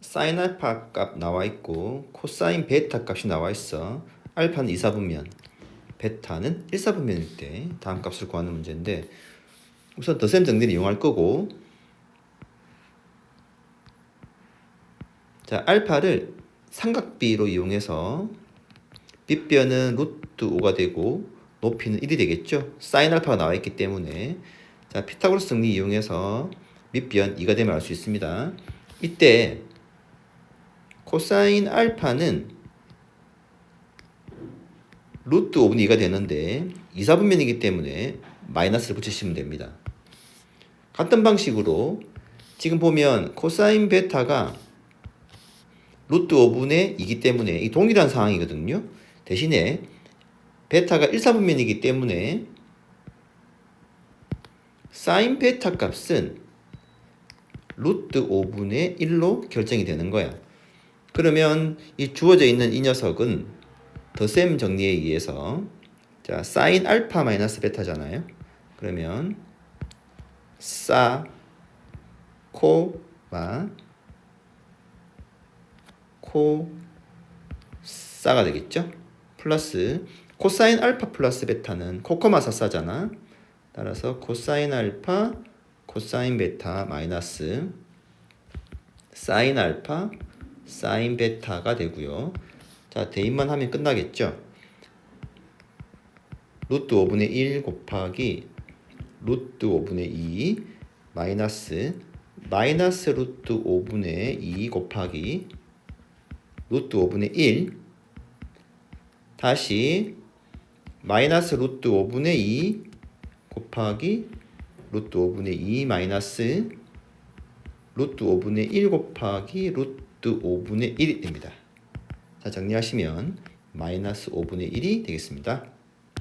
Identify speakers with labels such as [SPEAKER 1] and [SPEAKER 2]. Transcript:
[SPEAKER 1] 사인 알파 값 나와 있고 코사인 베타 값이 나와 있어. 알파는 2사분면, 베타는 1사분면일 때 다음 값을 구하는 문제인데 우선 더셈 정리를 이용할 거고 자, 알파를 삼각비로 이용해서 빗변은 루트 5가 되고 높이는 1이 되겠죠. 사인 알파가 나와 있기 때문에 자, 피타고라스 정리 이용해서 밑변 2가 되면 알 수 있습니다. 이때 코사인 알파는 루트 5분의 2가 되는데 2, 4분면이기 때문에 마이너스를 붙이시면 됩니다. 같은 방식으로 지금 보면 코사인 베타가 루트 5분의 2이기 때문에 이 동일한 상황이거든요. 대신에 베타가 1, 4분면이기 때문에 사인 베타 값은 루트 5분의 1로 결정이 되는 거야. 그러면 이 주어져 있는 이 녀석은 더셈 정리에 의해서 자 사인 알파 마이너스 베타잖아요. 그러면 사 코마 코 사가 되겠죠? 플러스 코사인 알파 플러스 베타는 코코마 사사잖아. 따라서 코사인 알파 코사인 베타 마이너스 사인 알파 사인 베타가 되고요. 자, 대입만 하면 끝나겠죠? 루트 5분의 1 곱하기 루트 5분의 2 마이너스 마이너스 루트 5분의 2 곱하기 루트 5분의 1 다시 마이너스 루트 5분의 2 곱하기 루트 5분의 2 마이너스 루트 5분의 1 곱하기 루트 5분의 1이 됩니다. 자, 정리하시면 마이너스 5분의 1이 되겠습니다.